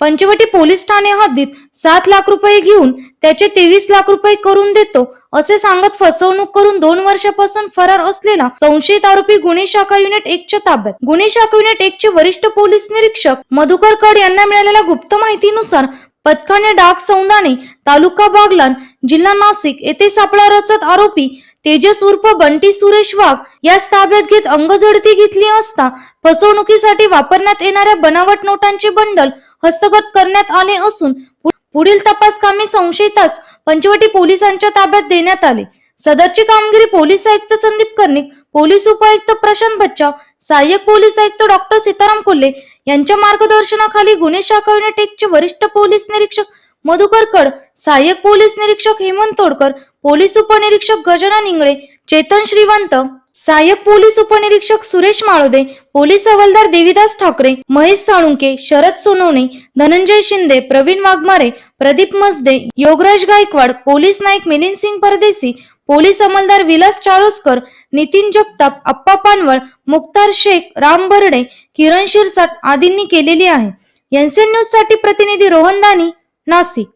Panchavati police Thane हद्दीत सात लाख रुपये घेऊन त्याचे तेवीस लाख रुपये करून देतो असे सांगत फसवणूक करून दोन वर्षापासून फरार असलेला संशयित आरोपी गुन्हे शाखा युनिट एकच्या ताब्यात. गुन्हे शाखा युनिट एक चे वरिष्ठ पोलीस निरीक्षक मधुकर कड यांना मिळालेल्या गुप्त माहितीनुसार पथकाने डाक सौंदाने तालुका बागलान जिल्हा नाशिक येथे सापळा रचत आरोपी तेजस उर्फ बंटी सुरेश वाघ यास ताब्यात घेत अंगझडती घेतली असता फसवणुकीसाठी वापरण्यात येणाऱ्या बनावट नोटांचे बंडल हस्तगत करण्यात आले असून पुढील तपास कामी संशयितास पंचवटी पोलिसांच्या ताब्यात देण्यात आले. सदरची कामगिरी पोलीस आयुक्त संदीप कर्णिक पोलीस उपायुक्त प्रशांत बच्चा सहाय्यक पोलीस आयुक्त डॉक्टर सीताराम कोल्हे यांच्या मार्गदर्शनाखाली गुन्हे शाखा युनिटेकचे वरिष्ठ पोलीस निरीक्षक मधुकर कड सहाय्यक पोलीस निरीक्षक हेमंत तोडकर पोलीस उपनिरीक्षक गजानन इंगळे चेतन श्रीवंत सहाय्यक पोलीस उपनिरीक्षक सुरेश माळोदे पोलीस हवालदार देविदास ठाकरे महेश साळुंके शरद सोनवणे धनंजय शिंदे प्रवीण वाघमारे प्रदीप मसदे योगराज गायकवाड पोलीस नाईक मिलिंद सिंग परदेसी पोलीस अंमलदार विलास चारोसकर नितीन जगताप अप्पा पानवळ मुक्तार शेख राम बर्डे किरण शिरसाट आदींनी केलेली आहे. एनसीएन न्यूजसाठी प्रतिनिधी रोहन दानी नाशिक.